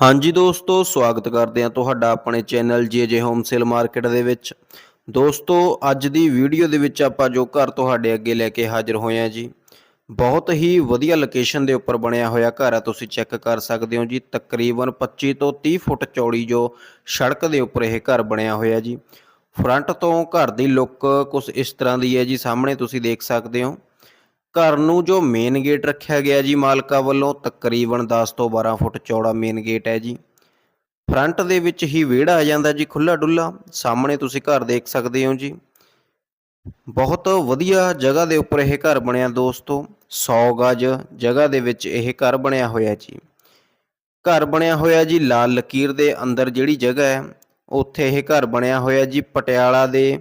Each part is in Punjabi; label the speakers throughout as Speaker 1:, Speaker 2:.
Speaker 1: ਹਾਂਜੀ ਦੋਸਤੋ, ਸਵਾਗਤ ਕਰਦੇ ਹਾਂ ਤੁਹਾਡਾ ਆਪਣੇ ਚੈਨਲ ਜੇ ਹੋਮ ਸੇਲ ਮਾਰਕੀਟ ਦੇ ਵਿੱਚ। ਦੋਸਤੋ, ਅੱਜ ਦੀ ਵੀਡੀਓ ਦੇ ਵਿੱਚ ਆਪਾਂ ਜੋ ਘਰ ਤੁਹਾਡੇ ਅੱਗੇ ਲੈ ਕੇ ਹਾਜ਼ਰ ਹੋਏ ਹਾਂ ਜੀ, ਬਹੁਤ ਹੀ ਵਧੀਆ ਲੋਕੇਸ਼ਨ ਦੇ ਉੱਪਰ ਬਣਿਆ ਹੋਇਆ ਘਰ ਆ, ਤੁਸੀਂ ਚੈੱਕ ਕਰ ਸਕਦੇ ਹੋ ਜੀ, ਤਕਰੀਬਨ 25 ਤੋਂ 30 ਫੁੱਟ ਚੌੜੀ ਜੋ ਸੜਕ ਦੇ ਉੱਪਰ ਇਹ ਘਰ ਬਣਿਆ ਹੋਇਆ ਜੀ। ਫਰੰਟ ਤੋਂ ਘਰ ਦੀ ਲੁੱਕ ਕੁਝ ਇਸ ਤਰ੍ਹਾਂ ਦੀ ਹੈ ਜੀ, ਸਾਹਮਣੇ ਤੁਸੀਂ ਦੇਖ ਸਕਦੇ ਹੋ। ਘਰ ਨੂੰ ਜੋ ਮੇਨ ਗੇਟ ਰੱਖਿਆ ਗਿਆ ਜੀ ਮਾਲਕਾ ਵੱਲੋਂ, ਤਕਰੀਬਨ 10 ਤੋਂ 12 ਫੁੱਟ ਚੌੜਾ ਮੇਨ ਗੇਟ ਹੈ ਜੀ। ਫਰੰਟ ਦੇ ਵਿੱਚ ਹੀ ਵਿਹੜਾ ਆ ਜਾਂਦਾ ਜੀ ਖੁੱਲਾ ਡੁੱਲਾ ਸਾਹਮਣੇ ਤੁਸੀਂ ਘਰ ਦੇਖ ਸਕਦੇ ਹੋ ਜੀ। ਬਹੁਤ ਵਧੀਆ ਜਗ੍ਹਾ ਦੇ ਉੱਪਰ ਇਹ ਘਰ ਬਣਿਆ ਦੋਸਤੋ 100 ਗਜ ਜਗ੍ਹਾ ਦੇ ਵਿੱਚ ਇਹ ਘਰ ਬਣਿਆ ਹੋਇਆ ਜੀ। ਘਰ ਬਣਿਆ ਹੋਇਆ ਜੀ ਲਾਲ ਲਕੀਰ ਦੇ ਅੰਦਰ ਜਿਹੜੀ ਜਗ੍ਹਾ ਹੈ, ਉੱਥੇ ਇਹ ਘਰ ਬਣਿਆ ਹੋਇਆ ਜੀ ਪਟਿਆਲਾ ਦੇ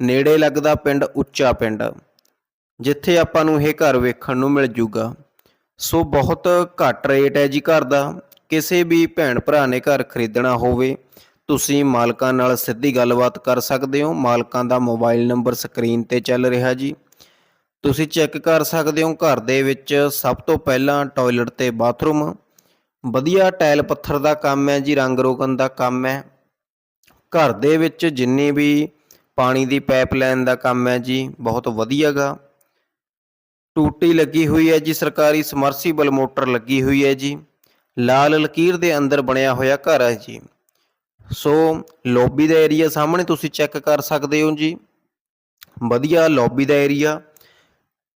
Speaker 1: ਨੇੜੇ ਲੱਗਦਾ ਪਿੰਡ ਉੱਚਾ ਪਿੰਡ। ਜਿੱਥੇ ਆਪਾਂ ਨੂੰ ਇਹ ਘਰ ਵੇਖਣ ਨੂੰ ਮਿਲ ਜੂਗਾ। ਸੋ ਬਹੁਤ ਘੱਟ ਰੇਟ ਹੈ ਜੀ ਘਰ ਦਾ। ਕਿਸੇ ਵੀ ਭੈਣ ਭਰਾ ਨੇ ਘਰ ਖਰੀਦਣਾ ਹੋਵੇ, ਤੁਸੀਂ ਮਾਲਕਾਂ ਨਾਲ ਸਿੱਧੀ ਗੱਲਬਾਤ ਕਰ ਸਕਦੇ ਹੋ। ਮਾਲਕਾਂ ਦਾ ਮੋਬਾਈਲ ਨੰਬਰ ਸਕਰੀਨ ਤੇ ਚੱਲ ਰਿਹਾ ਜੀ। ਤੁਸੀਂ ਚੈੱਕ ਕਰ ਸਕਦੇ ਹੋ ਘਰ ਦੇ ਵਿੱਚ ਸਭ ਤੋਂ ਪਹਿਲਾਂ ਟਾਇਲਟ ਤੇ ਬਾਥਰੂਮ। ਵਧੀਆ ਟਾਇਲ ਪੱਥਰ ਦਾ ਕੰਮ ਹੈ ਜੀ, ਰੰਗ ਰੋਗਨ ਦਾ ਕੰਮ ਹੈ। ਘਰ ਦੇ ਵਿੱਚ ਜਿੰਨੀ ਵੀ ਪਾਣੀ ਦੀ ਪਾਈਪਲਾਈਨ ਦਾ ਕੰਮ ਹੈ ਜੀ, ਬਹੁਤ ਵਧੀਆਗਾ ਟੂਟੀ ਲੱਗੀ ਹੋਈ ਹੈ ਜੀ, ਸਰਕਾਰੀ ਸਮਰਸੀਬਲ ਮੋਟਰ ਲੱਗੀ ਹੋਈ ਹੈ ਜੀ। ਲਾਲ ਲਕੀਰ ਦੇ ਅੰਦਰ ਬਣਿਆ ਹੋਇਆ ਘਰ ਹੈ ਜੀ। ਸੋ ਲੌਬੀ ਦਾ ਏਰੀਆ ਸਾਹਮਣੇ ਤੁਸੀਂ ਚੈੱਕ ਕਰ ਸਕਦੇ ਹੋ ਜੀ। ਵਧੀਆ ਲੌਬੀ ਦਾ ਏਰੀਆ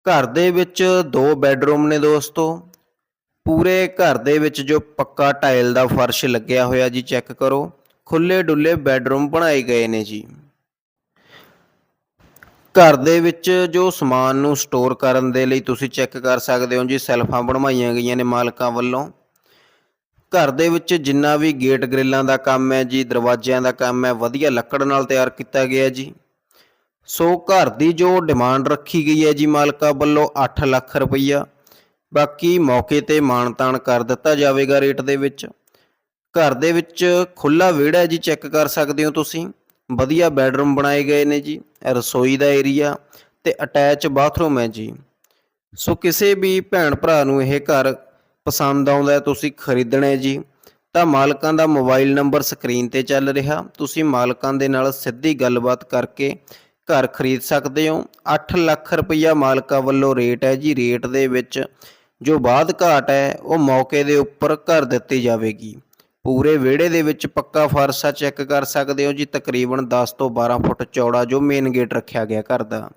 Speaker 1: ਘਰ ਦੇ ਵਿੱਚ ਦੋ ਬੈੱਡਰੂਮ ਨੇ ਦੋਸਤੋ। ਪੂਰੇ ਘਰ ਦੇ ਵਿੱਚ ਜੋ ਪੱਕਾ ਟਾਇਲ ਦਾ ਫਰਸ਼ ਲੱਗਿਆ ਹੋਇਆ ਜੀ ਚੈੱਕ ਕਰੋ। ਖੁੱਲੇ ਡੁੱਲੇ ਬੈੱਡਰੂਮ ਬਣਾਏ ਗਏ ਨੇ ਜੀ। ਘਰ ਦੇ ਵਿੱਚ ਜੋ ਸਮਾਨ ਨੂੰ ਸਟੋਰ ਕਰਨ ਦੇ ਲਈ ਤੁਸੀਂ ਚੈੱਕ ਕਰ ਸਕਦੇ ਹੋ ਜੀ, ਸੈਲਫਾਂ ਬਣਵਾਈਆਂ ਗਈਆਂ ਨੇ ਮਾਲਕਾਂ ਵੱਲੋਂ। ਘਰ ਦੇ ਵਿੱਚ ਜਿੰਨਾ ਵੀ ਗੇਟ ਗ੍ਰਿਲਾਂ ਦਾ ਕੰਮ ਹੈ ਜੀ, ਦਰਵਾਜ਼ਿਆਂ ਦਾ ਕੰਮ ਹੈ, ਵਧੀਆ ਲੱਕੜ ਨਾਲ ਤਿਆਰ ਕੀਤਾ ਗਿਆ ਜੀ। ਸੋ ਘਰ ਦੀ ਜੋ ਡਿਮਾਂਡ ਰੱਖੀ ਗਈ ਹੈ ਜੀ ਮਾਲਕਾਂ ਵੱਲੋਂ 8 ਲੱਖ ਰੁਪਈਆ। ਬਾਕੀ ਮੌਕੇ ਤੇ ਮਾਨਤਾਨ ਕਰ ਦਿੱਤਾ ਜਾਵੇਗਾ ਰੇਟ ਦੇ ਵਿੱਚ। ਘਰ ਦੇ ਵਿੱਚ ਖੁੱਲਾ ਵਿਹੜਾ ਜੀ ਚੈੱਕ ਕਰ ਸਕਦੇ ਹੋ ਤੁਸੀਂ। ਵਧੀਆ ਬੈਡਰੂਮ ਬਣਾਏ ਗਏ ਨੇ ਜੀ ਰਸੋਈ ਦਾ ਏਰੀਆ ਤੇ ਅਟੈਚ ਬਾਥਰੂਮ ਹੈ ਜੀ। ਸੋ ਕਿਸੇ ਵੀ ਭੈਣ ਭਰਾ ਨੂੰ ਇਹ ਘਰ ਪਸੰਦ ਆਉਂਦਾ ਹੈ, ਤੁਸੀਂ ਖਰੀਦਣਾ ਹੈ ਜੀ। ਤਾਂ ਮਾਲਕਾਂ ਦਾ ਮੋਬਾਈਲ ਨੰਬਰ ਸਕਰੀਨ ਤੇ ਚੱਲ ਰਿਹਾ। ਤੁਸੀਂ ਮਾਲਕਾਂ ਦੇ ਨਾਲ ਸਿੱਧੀ ਗੱਲਬਾਤ ਕਰਕੇ ਘਰ ਖਰੀਦ ਸਕਦੇ ਹੋ। 8 ਲੱਖ ਰੁਪਈਆ ਮਾਲਕਾਂ ਵੱਲੋਂ ਰੇਟ ਹੈ ਜੀ। ਰੇਟ ਦੇ ਵਿੱਚ ਜੋ ਬਾਅਦ ਘਾਟ ਹੈ, ਉਹ ਮੌਕੇ ਦੇ ਉੱਪਰ ਕਰ ਦਿੱਤੀ ਜਾਵੇਗੀ। ਪੂਰੇ ਵਿਹੜੇ ਦੇ ਵਿੱਚ ਪੱਕਾ ਫਰਸ ਆ, ਚੈੱਕ ਕਰ ਸਕਦੇ ਹੋ ਜੀ, ਤਕਰੀਬਨ 10 ਤੋਂ 12 ਫੁੱਟ ਚੌੜਾ ਜੋ ਮੇਨ ਗੇਟ ਰੱਖਿਆ ਗਿਆ ਘਰ ਦਾ।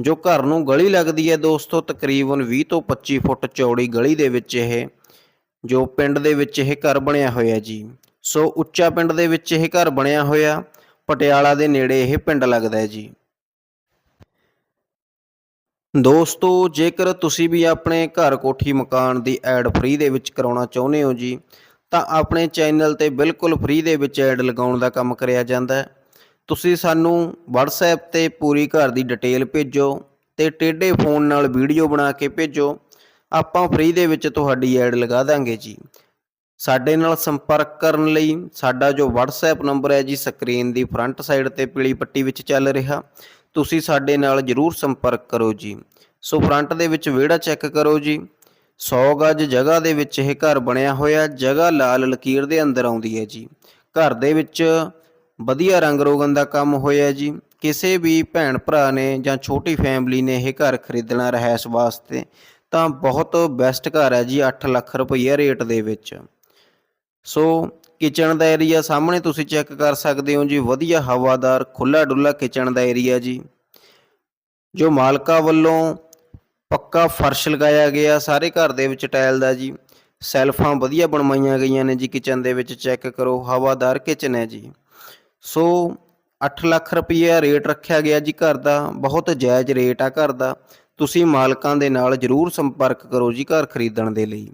Speaker 1: ਜੋ ਘਰ ਨੂੰ ਗਲੀ ਲੱਗਦੀ ਹੈ ਦੋਸਤੋ, ਤਕਰੀਬਨ 20 ਤੋਂ 25 ਫੁੱਟ ਚੌੜੀ ਗਲੀ ਦੇ ਵਿੱਚ ਇਹ, ਜੋ ਪਿੰਡ ਦੇ ਵਿੱਚ ਇਹ ਘਰ ਬਣਿਆ ਹੋਇਆ ਜੀ। ਸੋ ਉੱਚਾ ਪਿੰਡ ਦੇ ਵਿੱਚ ਇਹ ਘਰ ਬਣਿਆ ਹੋਇਆ, ਪਟਿਆਲਾ ਦੇ ਨੇੜੇ ਇਹ ਪਿੰਡ ਲੱਗਦਾ ਹੈ ਜੀ। ਦੋਸਤੋ, ਜੇਕਰ ਤੁਸੀਂ ਵੀ ਆਪਣੇ ਘਰ ਕੋਠੀ ਮਕਾਨ ਦੀ ਐਡ ਫ੍ਰੀ ਦੇ ਵਿੱਚ ਕਰਾਉਣਾ ਚਾਹੁੰਦੇ ਹੋ ਜੀ ਤਾਂ ਆਪਣੇ ਚੈਨਲ ਤੇ ਬਿਲਕੁਲ ਫ੍ਰੀ ਦੇ ਵਿੱਚ ਐਡ ਲਗਾਉਣ ਦਾ ਕੰਮ ਕਰਿਆ ਜਾਂਦਾ ਹੈ। ਤੁਸੀਂ ਸਾਨੂੰ WhatsApp ਤੇ ਪੂਰੀ ਘਰ ਦੀ ਡਿਟੇਲ ਭੇਜੋ ਤੇ ਟੇਢੇ ਫੋਨ ਨਾਲ ਵੀਡੀਓ ਬਣਾ ਕੇ ਭੇਜੋ। ਆਪਾਂ ਫ੍ਰੀ ਦੇ ਵਿੱਚ ਤੁਹਾਡੀ ਐਡ ਲਗਾ ਦਾਂਗੇ ਜੀ। ਸਾਡੇ ਨਾਲ ਸੰਪਰਕ ਕਰਨ ਲਈ ਸਾਡਾ ਜੋ WhatsApp ਨੰਬਰ ਹੈ ਜੀ ਸਕਰੀਨ ਦੀ ਫਰੰਟ ਸਾਈਡ ਤੇ ਪੀਲੀ ਪੱਟੀ ਵਿੱਚ ਚੱਲ ਰਿਹਾ। ਤੁਸੀਂ ਸਾਡੇ ਨਾਲ ਜਰੂਰ ਸੰਪਰਕ ਕਰੋ ਜੀ। ਸੋ ਫਰੰਟ ਦੇ ਵਿੱਚ ਵਿਹੜਾ ਚੈੱਕ ਕਰੋ ਜੀ। ਸੌ ਗੱਜ ਜਗ੍ਹਾ ਦੇ ਵਿੱਚ ਇਹ ਘਰ ਬਣਿਆ ਹੋਇਆ, ਜਗ੍ਹਾ ਲਾਲ ਲਕੀਰ ਦੇ ਅੰਦਰ ਆਉਂਦੀ ਹੈ ਜੀ। ਘਰ ਦੇ ਵਿੱਚ ਵਧੀਆ ਰੰਗ ਰੋਗਨ ਦਾ ਕੰਮ ਹੋਇਆ ਜੀ। ਕਿਸੇ ਵੀ ਭੈਣ ਭਰਾ ਨੇ ਜਾਂ ਛੋਟੀ ਫੈਮਿਲੀ ਨੇ ਇਹ ਘਰ ਖਰੀਦਣਾ ਰਹਿਸ ਵਾਸਤੇ, ਤਾਂ ਬਹੁਤ ਬੈਸਟ ਘਰ ਹੈ ਜੀ 8 ਲੱਖ ਰੁਪਈਆ ਰੇਟ ਦੇ ਵਿੱਚ। ਸੋ ਕਿਚਨ ਦਾ ਏਰੀਆ ਸਾਹਮਣੇ ਤੁਸੀਂ ਚੈੱਕ ਕਰ ਸਕਦੇ ਹੋ ਜੀ, ਵਧੀਆ ਹਵਾਦਾਰ ਖੁੱਲਾ ਡੁੱਲਾ ਕਿਚਨ ਦਾ ਏਰੀਆ ਜੀ। ਜੋ ਮਾਲਕਾਂ ਵੱਲੋਂ ਪੱਕਾ ਫਰਸ਼ ਲਗਾਇਆ ਗਿਆ, ਸਾਰੇ ਘਰ ਦੇ ਵਿੱਚ ਟਾਇਲ ਦਾ ਜੀ। ਸੈਲਫਾਂ ਵਧੀਆ ਬਣਵਾਈਆਂ ਗਈਆਂ ਨੇ ਜੀ ਕਿਚਨ ਦੇ ਵਿੱਚ, ਚੈੱਕ ਕਰੋ, ਹਵਾਦਾਰ ਕਿਚਨ ਹੈ ਜੀ। ਸੋ 8 ਲੱਖ ਰੁਪਈਆ ਰੇਟ ਰੱਖਿਆ ਗਿਆ ਜੀ ਘਰ ਦਾ, ਬਹੁਤ ਜਾਇਜ਼ ਰੇਟ ਆ ਘਰ ਦਾ। ਤੁਸੀਂ ਮਾਲਕਾਂ ਦੇ ਨਾਲ ਜਰੂਰ ਸੰਪਰਕ ਕਰੋ ਜੀ ਘਰ ਖਰੀਦਣ ਦੇ ਲਈ।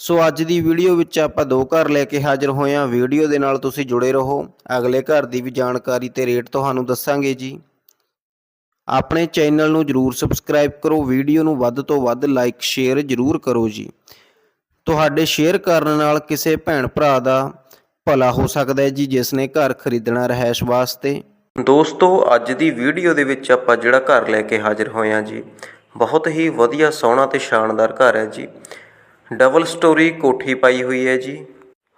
Speaker 1: ਸੋ, ਅੱਜ ਦੀ ਵੀਡੀਓ ਵਿੱਚ ਆਪਾਂ ਦੋ ਘਰ ਲੈ ਕੇ ਹਾਜ਼ਰ ਹੋਏ ਹਾਂ। ਵੀਡੀਓ ਦੇ ਨਾਲ ਤੁਸੀਂ ਜੁੜੇ ਰਹੋ। ਅਗਲੇ ਘਰ ਦੀ ਵੀ ਜਾਣਕਾਰੀ ਤੇ ਰੇਟ ਤੁਹਾਨੂੰ ਦੱਸਾਂਗੇ ਜੀ। ਆਪਣੇ ਚੈਨਲ ਨੂੰ ਜਰੂਰ ਸਬਸਕ੍ਰਾਈਬ ਕਰੋ, ਵੀਡੀਓ ਨੂੰ ਵੱਧ ਤੋਂ ਵੱਧ ਲਾਈਕ ਸ਼ੇਅਰ ਜਰੂਰ ਕਰੋ ਜੀ। ਤੁਹਾਡੇ ਸ਼ੇਅਰ ਕਰਨ ਨਾਲ ਕਿਸੇ ਭੈਣ ਭਰਾ ਦਾ ਭਲਾ ਹੋ ਸਕਦਾ ਹੈ ਜੀ, ਜਿਸ ਨੇ ਘਰ ਖਰੀਦਣਾ ਰਹਿائش ਵਾਸਤੇ। ਦੋਸਤੋ, ਅੱਜ ਦੀ ਵੀਡੀਓ ਦੇ ਵਿੱਚ ਆਪਾਂ ਜਿਹੜਾ ਘਰ ਲੈ ਕੇ ਹਾਜ਼ਰ ਹੋਏ ਹਾਂ ਜੀ, ਬਹੁਤ ਹੀ ਵਧੀਆ ਸੋਹਣਾ ਤੇ ਸ਼ਾਨਦਾਰ ਘਰ ਹੈ ਜੀ। ਡਬਲ ਸਟੋਰੀ ਕੋਠੀ ਪਾਈ ਹੋਈ ਹੈ ਜੀ।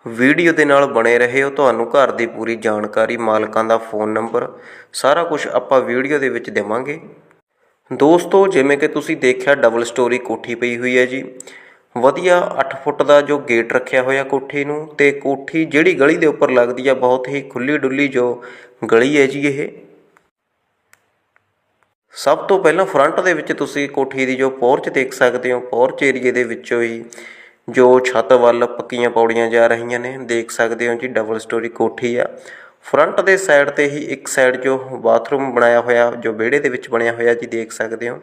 Speaker 2: ਵੀਡੀਓ ਦੇ ਨਾਲ ਬਣੇ ਰਹੇ ਹੋ ਤੁਹਾਨੂੰ ਘਰ ਦੀ ਪੂਰੀ ਜਾਣਕਾਰੀ, ਮਾਲਕਾਂ ਦਾ ਫੋਨ ਨੰਬਰ, ਸਾਰਾ ਕੁਝ ਆਪਾਂ ਵੀਡੀਓ ਦੇ ਵਿੱਚ ਦੇਵਾਂਗੇ। ਦੋਸਤੋ, ਜਿਵੇਂ ਕਿ ਤੁਸੀਂ ਦੇਖਿਆ ਡਬਲ ਸਟੋਰੀ ਕੋਠੀ ਪਈ ਹੋਈ ਹੈ ਜੀ। ਵਧੀਆ 8 ਫੁੱਟ ਦਾ ਜੋ ਗੇਟ ਰੱਖਿਆ ਹੋਇਆ ਕੋਠੀ ਨੂੰ ਤੇ ਕੋਠੀ ਜਿਹੜੀ ਗਲੀ ਦੇ ਉੱਪਰ ਲੱਗਦੀ ਆ, ਬਹੁਤ ਹੀ ਖੁੱਲੀ ਡੁੱਲੀ ਜੋ ਗਲੀ ਹੈ ਜੀ ਇਹ। ਸਭ ਤੋਂ ਪਹਿਲਾਂ ਫਰੰਟ ਦੇ ਵਿੱਚ ਤੁਸੀਂ ਕੋਠੀ ਦੀ ਜੋ ਪੋਰਚ ਦੇਖ ਸਕਦੇ ਹੋ ਪੋਰਚ ਏਰੀਏ ਦੇ ਵਿੱਚੋਂ ਹੀ ਜੋ ਛੱਤ ਵੱਲ ਪੱਕੀਆਂ ਪੌੜੀਆਂ ਜਾ ਰਹੀਆਂ ਨੇ, ਦੇਖ ਸਕਦੇ ਹੋ ਜੀ ਡਬਲ ਸਟੋਰੀ ਕੋਠੀ ਆ। ਫਰੰਟ ਦੇ ਸਾਈਡ ਤੇ ਹੀ ਇੱਕ ਸਾਈਡ ਜੋ ਬਾਥਰੂਮ ਬਣਾਇਆ ਹੋਇਆ, ਜੋ ਵਿਹੜੇ ਦੇ ਵਿੱਚ ਬਣਿਆ ਹੋਇਆ ਜੀ, ਦੇਖ ਸਕਦੇ ਹੋ।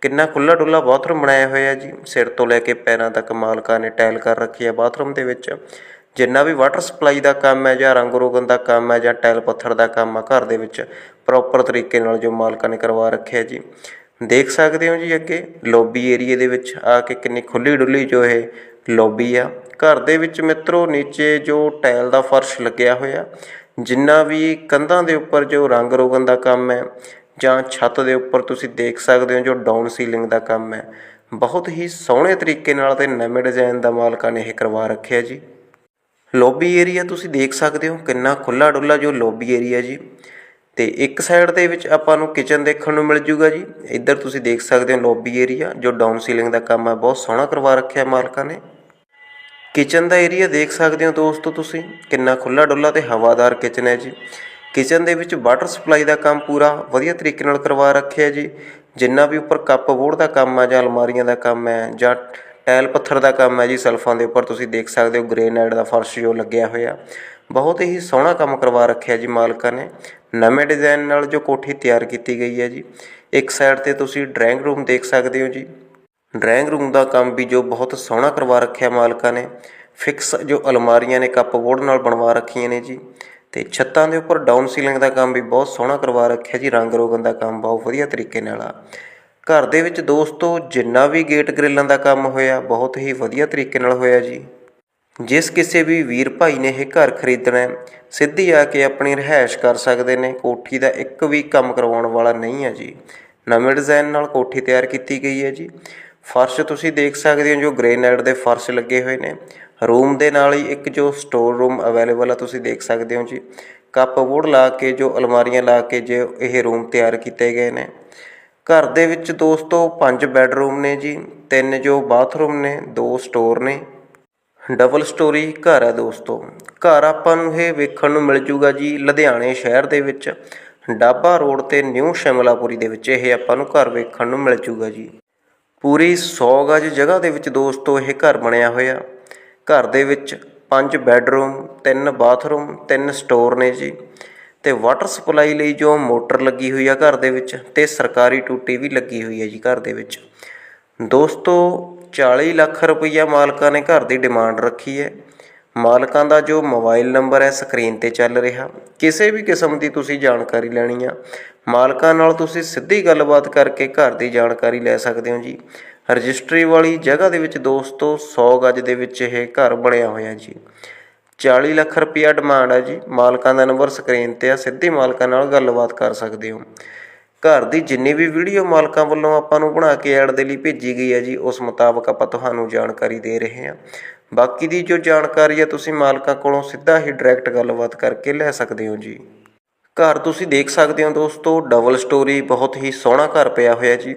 Speaker 2: ਕਿੰਨਾ ਖੁੱਲਾ ਡੁੱਲਾ ਬਾਥਰੂਮ ਬਣਾਇਆ ਹੋਇਆ ਜੀ। ਸਿਰ ਤੋਂ ਲੈ ਕੇ ਪੈਰਾਂ ਤੱਕ ਮਾਲਕਾਂ ਨੇ ਟਾਇਲ ਕਰ ਰੱਖੀ ਹੈ ਬਾਥਰੂਮ ਦੇ ਵਿੱਚ। ਜਿੰਨਾ ਵੀ ਵਾਟਰ ਸਪਲਾਈ ਦਾ ਕੰਮ ਹੈ ਜਾਂ ਰੰਗ ਰੋਗਨ ਦਾ ਕੰਮ ਹੈ ਜਾਂ ਟਾਇਲ ਪੱਥਰ ਦਾ ਕੰਮ ਆ ਘਰ ਦੇ ਵਿੱਚ ਪ੍ਰੋਪਰ ਤਰੀਕੇ ਨਾਲ ਜੋ ਮਾਲਕਾਂ ਨੇ ਕਰਵਾ ਰੱਖਿਆ ਜੀ। ਦੇਖ ਸਕਦੇ ਹੋ ਜੀ ਅੱਗੇ ਲੌਬੀ ਏਰੀਏ ਦੇ ਵਿੱਚ ਆ ਕੇ ਕਿੰਨੀ ਖੁੱਲੀ ਡੁੱਲੀ ਜੋ ਇਹ ਲੌਬੀ ਆ। ਘਰ ਦੇ ਵਿੱਚ ਮਿੱਤਰੋ, ਨੀਚੇ ਜੋ ਟਾਇਲ ਦਾ ਫਰਸ਼ ਲੱਗਿਆ ਹੋਇਆ, ਜਿੰਨਾ ਵੀ ਕੰਧਾਂ ਦੇ ਉੱਪਰ ਜੋ ਰੰਗ ਰੋਗਨ ਦਾ ਕੰਮ ਹੈ, ਜਾਂ ਛੱਤ ਦੇ ਉੱਪਰ ਤੁਸੀਂ ਦੇਖ ਸਕਦੇ ਹੋ ਜੋ ਡਾਊਨ ਸੀਲਿੰਗ ਦਾ ਕੰਮ ਹੈ, ਬਹੁਤ ਹੀ ਸੋਹਣੇ ਤਰੀਕੇ ਨਾਲ ਤੇ ਨਵੇਂ ਡਿਜ਼ਾਈਨ ਦਾ ਮਾਲਕਾਂ ਨੇ ਇਹ ਕਰਵਾ ਰੱਖਿਆ ਜੀ। ਲੌਬੀ ਏਰੀਆ ਤੁਸੀਂ ਦੇਖ ਸਕਦੇ ਹੋ, ਕਿੰਨਾ ਖੁੱਲਾ ਡੁੱਲਾ ਜੋ ਲੌਬੀ ਏਰੀਆ ਜੀ। ਤੇ ਇੱਕ ਸਾਈਡ ਦੇ ਵਿੱਚ ਆਪਾਂ ਨੂੰ ਕਿਚਨ ਦੇਖਣ ਨੂੰ ਮਿਲ ਜੂਗਾ ਜੀ। ਇੱਧਰ ਤੁਸੀਂ ਦੇਖ ਸਕਦੇ ਹੋ ਲੌਬੀ ਏਰੀਆ ਜੋ ਡਾਊਨ ਸੀਲਿੰਗ ਦਾ ਕੰਮ ਹੈ, ਬਹੁਤ ਸੋਹਣਾ ਕਰਵਾ ਰੱਖਿਆ ਮਾਲਕਾਂ ਨੇ। ਕਿਚਨ ਦਾ ਏਰੀਆ ਦੇਖ ਸਕਦੇ ਹੋ ਦੋਸਤੋ ਤੁਸੀਂ। ਕਿੰਨਾ ਖੁੱਲਾ ਡੁੱਲਾ ਤੇ ਹਵਾਦਾਰ ਕਿਚਨ ਹੈ ਜੀ। ਕਿਚਨ ਦੇ ਵਿੱਚ ਵਾਟਰ ਸਪਲਾਈ ਦਾ ਕੰਮ ਪੂਰਾ ਵਧੀਆ ਤਰੀਕੇ ਨਾਲ ਕਰਵਾ ਰੱਖਿਆ ਜੀ। ਜਿੰਨਾ ਵੀ ਉੱਪਰ ਕੱਪ ਬੋਰਡ ਦਾ ਕੰਮ ਹੈ ਜਾਂ ਅਲਮਾਰੀਆਂ ਦਾ ਕੰਮ ਹੈ ਜਾਂ ਟਾਇਲ ਪੱਥਰ ਦਾ ਕੰਮ ਹੈ ਜੀ ਸਲਫਾਂ ਦੇ ਉੱਪਰ ਤੁਸੀਂ ਦੇਖ ਸਕਦੇ ਹੋ ਗ੍ਰੇਨਾਈਟ ਦਾ ਫਰਸ਼ ਜੋ ਲੱਗਿਆ ਹੋਇਆ। ਬਹੁਤ ਹੀ ਸੋਹਣਾ ਕੰਮ ਕਰਵਾ ਰੱਖਿਆ ਜੀ ਮਾਲਕਾਂ ਨੇ। ਨਵੇਂ ਡਿਜ਼ਾਈਨ ਨਾਲ ਜੋ ਕੋਠੀ ਤਿਆਰ ਕੀਤੀ ਗਈ ਹੈ ਜੀ। ਇੱਕ ਸਾਈਡ ਤੇ ਤੁਸੀਂ ਡਰਾਇੰਗ ਰੂਮ ਦੇਖ ਸਕਦੇ ਹੋ ਜੀ। ਡਰਾਇੰਗ ਰੂਮ ਦਾ ਕੰਮ ਵੀ ਜੋ ਬਹੁਤ ਸੋਹਣਾ ਕਰਵਾ ਰੱਖਿਆ ਮਾਲਕਾਂ ਨੇ। ਫਿਕਸ ਜੋ ਅਲਮਾਰੀਆਂ ਨੇ ਕੱਪਬੋਰਡ ਨਾਲ ਬਣਵਾ ਰੱਖੀਆਂ ਨੇ ਜੀ। ਤੇ ਛੱਤਾਂ ਦੇ ਉੱਪਰ ਡਾਊਨ ਸੀਲਿੰਗ ਦਾ ਕੰਮ ਵੀ ਬਹੁਤ ਸੋਹਣਾ ਕਰਵਾ ਰੱਖਿਆ ਜੀ, ਰੰਗ ਰੋਗਨ ਦਾ ਕੰਮ ਬਹੁਤ ਵਧੀਆ ਤਰੀਕੇ ਨਾਲ ਆ। ਘਰ ਦੇ ਵਿੱਚ ਦੋਸਤੋ, ਜਿੰਨਾ ਵੀ ਗੇਟ ਗ੍ਰਿਲਾਂ ਦਾ ਕੰਮ ਹੋਇਆ, ਬਹੁਤ ਹੀ ਵਧੀਆ ਤਰੀਕੇ ਨਾਲ ਹੋਇਆ ਜੀ। ਜਿਸ ਕਿਸੇ ਵੀ ਵੀਰ ਭਾਈ ਨੇ ਇਹ ਘਰ ਖਰੀਦਣਾ ਹੈ, ਸਿੱਧੀ ਆ ਕੇ ਆਪਣੀ ਰਿਹਾਇਸ਼ ਕਰ ਸਕਦੇ ਨੇ। ਕੋਠੀ ਦਾ ਇੱਕ ਵੀ ਕੰਮ ਕਰਵਾਉਣ ਵਾਲਾ ਨਹੀਂ ਹੈ ਜੀ। ਨਵੇਂ ਡਿਜ਼ਾਈਨ ਨਾਲ ਕੋਠੀ ਤਿਆਰ ਕੀਤੀ ਗਈ ਹੈ ਜੀ। ਫਰਸ਼ ਤੁਸੀਂ ਦੇਖ ਸਕਦੇ ਹੋ ਜੋ ਗ੍ਰੇਨਾਈਟ ਦੇ ਫਰਸ਼ ਲੱਗੇ ਹੋਏ ਨੇ। ਰੂਮ ਦੇ ਨਾਲ ਹੀ ਇੱਕ ਜੋ ਸਟੋਰ ਰੂਮ ਅਵੇਲੇਬਲ ਆ, ਤੁਸੀਂ ਦੇਖ ਸਕਦੇ ਹੋ ਜੀ। ਕੱਪ ਲਾ ਕੇ, ਜੋ ਅਲਮਾਰੀਆਂ ਲਾ ਕੇ ਜੇ ਇਹ ਰੂਮ ਤਿਆਰ ਕੀਤੇ ਗਏ ਨੇ। ਘਰ ਦੇ ਵਿੱਚ ਦੋਸਤੋ ਪੰਜ ਬੈੱਡਰੂਮ ਨੇ ਜੀ, ਤਿੰਨ ਜੋ ਬਾਥਰੂਮ ਨੇ, ਦੋ ਸਟੋਰ ਨੇ। ਡਬਲ ਸਟੋਰੀ ਘਰ ਹੈ ਦੋਸਤੋ। ਘਰ ਆਪਾਂ ਨੂੰ ਇਹ ਵੇਖਣ ਨੂੰ ਮਿਲ ਜੂਗਾ ਜੀ, ਲੁਧਿਆਣੇ ਸ਼ਹਿਰ ਦੇ ਵਿੱਚ। ਡਾਬਾ ਰੋਡ ਤੇ ਨਿਊ ਸ਼ਿਮਲਾਪੁਰੀ ਦੇ ਵਿੱਚ ਇਹ ਆਪਾਂ ਨੂੰ ਘਰ ਵੇਖਣ ਨੂੰ ਮਿਲ ਜੂਗਾ ਜੀ। ਪੂਰੀ 100 ਗਜ ਜਗ੍ਹਾ ਦੇ ਵਿੱਚ ਦੋਸਤੋ ਇਹ ਘਰ ਬਣਿਆ ਹੋਇਆ। ਘਰ ਦੇ ਵਿੱਚ ਪੰਜ ਬੈੱਡਰੂਮ, ਤਿੰਨ ਬਾਥਰੂਮ, ਤਿੰਨ ਸਟੋਰ ਨੇ ਜੀ। ਤੇ ਵਾਟਰ ਸਪਲਾਈ ਲਈ ਜੋ ਮੋਟਰ ਲੱਗੀ ਹੋਈ ਆ ਘਰ ਦੇ ਵਿੱਚ ਤੇ ਸਰਕਾਰੀ ਟੂਟੀ ਵੀ ਲੱਗੀ ਹੋਈ ਹੈ ਜੀ ਘਰ ਦੇ ਵਿੱਚ। ਦੋਸਤੋ 40 ਲੱਖ ਰੁਪਈਆ ਮਾਲਕਾਂ ਨੇ ਘਰ ਦੀ ਡਿਮਾਂਡ ਰੱਖੀ ਹੈ। ਮਾਲਕਾਂ ਦਾ ਜੋ ਮੋਬਾਈਲ ਨੰਬਰ ਹੈ ਸਕਰੀਨ ਤੇ ਚੱਲ ਰਿਹਾ। ਕਿਸੇ ਵੀ ਕਿਸਮ ਦੀ ਤੁਸੀਂ ਜਾਣਕਾਰੀ ਲੈਣੀ ਆ। ਮਾਲਕਾਂ ਨਾਲ ਤੁਸੀਂ ਸਿੱਧੀ ਗੱਲਬਾਤ ਕਰਕੇ ਘਰ ਦੀ ਜਾਣਕਾਰੀ ਲੈ ਸਕਦੇ ਹੋ ਜੀ। ਰਜਿਸਟਰੀ ਵਾਲੀ ਜਗ੍ਹਾ ਦੇ ਵਿੱਚ ਦੋਸਤੋ 100 ਗਜ ਦੇ ਵਿੱਚ ਇਹ ਘਰ ਬਣਿਆ ਹੋਇਆ ਜੀ। 40 ਲੱਖ ਰੁਪਈਆ ਡਿਮਾਂਡ ਹੈ ਜੀ। ਮਾਲਕਾਂ ਦਾ ਨੰਬਰ ਸਕਰੀਨ ਤੇ ਆ। ਸਿੱਧੀ ਮਾਲਕਾਂ ਨਾਲ ਗੱਲਬਾਤ ਕਰ ਸਕਦੇ ਹੋ। ਘਰ ਦੀ ਜਿੰਨੀ ਵੀ ਵੀਡੀਓ ਮਾਲਕਾਂ ਵੱਲੋਂ ਆਪਾਂ ਨੂੰ ਬਣਾ ਕੇ ਐਡ ਦੇ ਲਈ ਭੇਜੀ ਗਈ ਹੈ ਜੀ, ਉਸ ਮੁਤਾਬਕ ਆਪਾਂ ਤੁਹਾਨੂੰ ਜਾਣਕਾਰੀ ਦੇ ਰਹੇ ਹਾਂ ਬਾਕੀ ਦੀ ਜੋ ਜਾਣਕਾਰੀ ਹੈ ਤੁਸੀਂ ਮਾਲਕਾਂ ਕੋਲੋਂ ਸਿੱਧਾ ਹੀ ਡਾਇਰੈਕਟ ਗੱਲਬਾਤ ਕਰਕੇ ਲੈ ਸਕਦੇ ਹੋ ਜੀ। ਘਰ ਤੁਸੀਂ ਦੇਖ ਸਕਦੇ ਹੋ ਦੋਸਤੋ ਡਬਲ ਸਟੋਰੀ ਬਹੁਤ ਹੀ ਸੋਹਣਾ ਘਰ ਪਿਆ ਹੋਇਆ ਜੀ।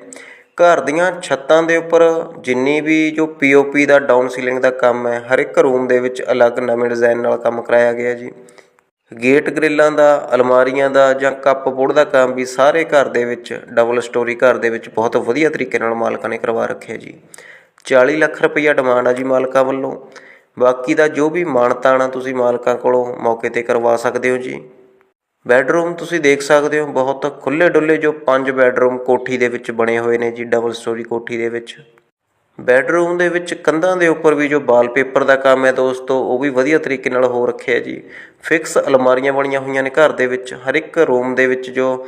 Speaker 2: ਘਰ ਦੀਆਂ ਛੱਤਾਂ ਦੇ ਉੱਪਰ ਜਿੰਨੀ ਵੀ ਜੋ ਪੀਓਪੀ ਦਾ ਡਾਊਨ ਸੀਲਿੰਗ ਦਾ ਕੰਮ ਹੈ, ਹਰ ਇੱਕ ਰੂਮ ਦੇ ਵਿੱਚ ਅਲੱਗ ਨਵੇਂ ਡਿਜ਼ਾਈਨ ਨਾਲ ਕੰਮ ਕਰਾਇਆ ਗਿਆ ਜੀ। ਗੇਟ ਗ੍ਰਿਲਾਂ ਦਾ, ਅਲਮਾਰੀਆਂ ਦਾ ਜਾਂ ਕੱਪ ਬੋਰਡ ਦਾ ਕੰਮ ਵੀ ਸਾਰੇ ਘਰ ਦੇ ਵਿੱਚ ਡਬਲ ਸਟੋਰੀ ਘਰ ਦੇ ਵਿੱਚ ਬਹੁਤ ਵਧੀਆ ਤਰੀਕੇ ਨਾਲ ਮਾਲਕਾਂ ਨੇ ਕਰਵਾ ਰੱਖਿਆ ਜੀ। 40 ਲੱਖ ਰੁਪਈਆ ਡਿਮਾਂਡ ਆ ਜੀ ਮਾਲਕਾਂ ਵੱਲੋਂ। ਬਾਕੀ ਦਾ ਜੋ ਵੀ ਮਾਨਤਾਣਾ ਤੁਸੀਂ ਮਾਲਕਾਂ ਕੋਲੋਂ ਮੌਕੇ ਤੇ ਕਰਵਾ ਸਕਦੇ ਹੋ ਜੀ। ਬੈੱਡਰੂਮ ਤੁਸੀਂ ਦੇਖ ਸਕਦੇ ਹੋ, ਬਹੁਤ ਖੁੱਲੇ ਡੁੱਲੇ ਜੋ ਪੰਜ ਬੈੱਡਰੂਮ ਕੋਠੀ ਦੇ ਵਿੱਚ ਬਣੇ ਹੋਏ ਨੇ ਜੀ, ਡਬਲ ਸਟੋਰੀ ਕੋਠੀ ਦੇ ਵਿੱਚ। ਬੈੱਡਰੂਮ ਦੇ ਵਿੱਚ ਕੰਧਾਂ ਦੇ ਉੱਪਰ ਵੀ ਜੋ ਵਾਲਪੇਪਰ ਦਾ ਕੰਮ ਹੈ ਦੋਸਤੋ, ਉਹ ਵੀ ਵਧੀਆ ਤਰੀਕੇ ਨਾਲ ਹੋ ਰੱਖਿਆ ਜੀ। ਫਿਕਸ ਅਲਮਾਰੀਆਂ ਬਣੀਆਂ ਹੋਈਆਂ ਨੇ ਘਰ ਦੇ ਵਿੱਚ, ਹਰ ਇੱਕ ਰੂਮ ਦੇ ਵਿੱਚ ਜੋ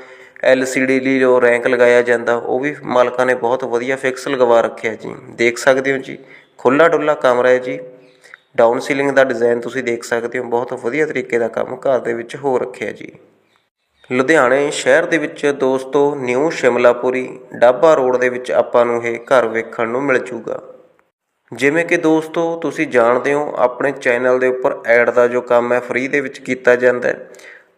Speaker 2: LCD ਲਈ ਜੋ ਰੈਂਕ ਲਗਾਇਆ ਜਾਂਦਾ, ਉਹ ਵੀ ਮਾਲਕਾਂ ਨੇ ਬਹੁਤ ਵਧੀਆ ਫਿਕਸ ਲਗਵਾ ਰੱਖਿਆ ਜੀ। ਦੇਖ ਸਕਦੇ ਹੋ ਜੀ ਖੁੱਲਾ ਡੁੱਲਾ ਕਮਰਾ ਹੈ ਜੀ। ਡਾਊਨ ਸੀਲਿੰਗ ਦਾ ਡਿਜ਼ਾਈਨ ਤੁਸੀਂ ਦੇਖ ਸਕਦੇ ਹੋ, ਬਹੁਤ ਵਧੀਆ ਤਰੀਕੇ ਦਾ ਕੰਮ ਘਰ ਦੇ ਵਿੱਚ ਹੋ ਰੱਖਿਆ ਜੀ। ਲੁਧਿਆਣੇ ਸ਼ਹਿਰ ਦੇ ਵਿੱਚ ਦੋਸਤੋ, ਨਿਊ ਸ਼ਿਮਲਾਪੁਰੀ, ਡਾਬਾ ਰੋਡ ਦੇ ਵਿੱਚ ਆਪਾਂ ਨੂੰ ਇਹ ਘਰ ਵੇਖਣ ਨੂੰ ਮਿਲ ਜੂਗਾ। ਜਿਵੇਂ ਕਿ ਦੋਸਤੋ, ਤੁਸੀਂ ਜਾਣਦੇ ਹੋ, ਆਪਣੇ ਚੈਨਲ ਦੇ ਉੱਪਰ ਐਡ ਦਾ ਜੋ ਕੰਮ ਹੈ, ਫ੍ਰੀ ਦੇ ਵਿੱਚ ਕੀਤਾ ਜਾਂਦਾ ਹੈ।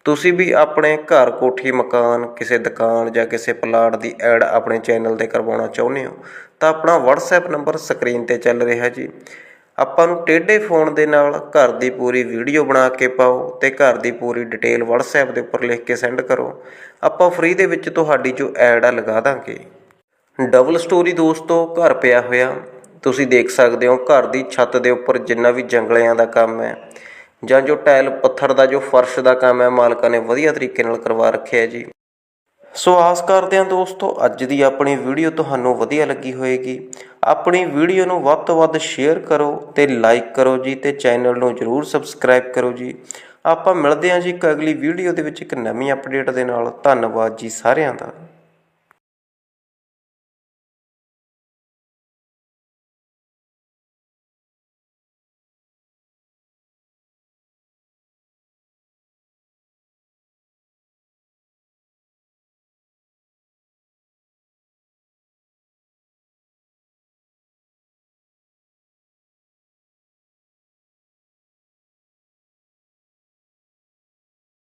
Speaker 2: ਤੁਸੀਂ ਵੀ ਆਪਣੇ ਘਰ ਕੋਠੀ, ਮਕਾਨ, ਕਿਸੇ ਦੁਕਾਨ ਜਾਂ ਕਿਸੇ ਪਲਾਟ ਦੀ ਐਡ ਆਪਣੇ ਚੈਨਲ ਤੇ ਕਰਵਾਉਣਾ ਚਾਹੁੰਦੇ ਹੋ, ਤਾਂ ਆਪਣਾ WhatsApp ਨੰਬਰ ਸਕਰੀਨ ਤੇ ਚੱਲ ਰਿਹਾ ਜੀ। ਆਪਾਂ ਨੂੰ ਟੇਢੇ ਫੋਨ ਦੇ ਨਾਲ ਘਰ ਦੀ ਪੂਰੀ ਵੀਡੀਓ ਬਣਾ ਕੇ ਪਾਓ ਤੇ ਘਰ ਦੀ ਪੂਰੀ ਡਿਟੇਲ WhatsApp ਦੇ ਉੱਪਰ ਲਿਖ ਕੇ ਸੈਂਡ ਕਰੋ। ਆਪਾਂ ਫ੍ਰੀ ਦੇ ਵਿੱਚ ਤੁਹਾਡੀ ਜੋ ਐਡ ਆ ਲਗਾ ਦਾਂਗੇ। ਡਬਲ ਸਟੋਰੀ ਦੋਸਤੋ, ਘਰ ਪਿਆ ਹੋਇਆ। ਤੁਸੀਂ ਦੇਖ ਸਕਦੇ ਹੋ ਘਰ ਦੀ ਛੱਤ ਦੇ ਉੱਪਰ ਜਿੰਨਾ ਵੀ ਜੰਗਲਿਆਂ ਦਾ ਕੰਮ ਹੈ। ਜਾਂ ਜੋ ਟਾਇਲ ਪੱਥਰ ਦਾ, ਜੋ ਫਰਸ਼ ਦਾ ਕੰਮ ਹੈ, ਮਾਲਕਾਂ ਨੇ ਵਧੀਆ ਤਰੀਕੇ ਨਾਲ ਕਰਵਾ ਰੱਖਿਆ ਜੀ। ਸੋ ਆਸ ਕਰਦੇ ਹਾਂ ਦੋਸਤੋ, ਅੱਜ ਦੀ ਆਪਣੀ ਵੀਡੀਓ ਤੁਹਾਨੂੰ ਵਧੀਆ ਲੱਗੀ ਹੋਵੇਗੀ ਆਪਣੀ ਵੀਡੀਓ ਨੂੰ ਵੱਧ ਤੋਂ ਵੱਧ ਸ਼ੇਅਰ ਕਰੋ ਤੇ ਲਾਈਕ ਕਰੋ ਜੀ ਤੇ ਚੈਨਲ ਨੂੰ ਜਰੂਰ ਸਬਸਕ੍ਰਾਈਬ ਕਰੋ ਜੀ। ਆਪਾਂ ਮਿਲਦੇ ਹਾਂ ਜੀ ਇੱਕ ਅਗਲੀ ਵੀਡੀਓ ਦੇ ਵਿੱਚ ਇੱਕ ਨਵੀਂ ਅਪਡੇਟ ਦੇ ਨਾਲ। ਧੰਨਵਾਦ ਜੀ ਸਾਰਿਆਂ ਦਾ।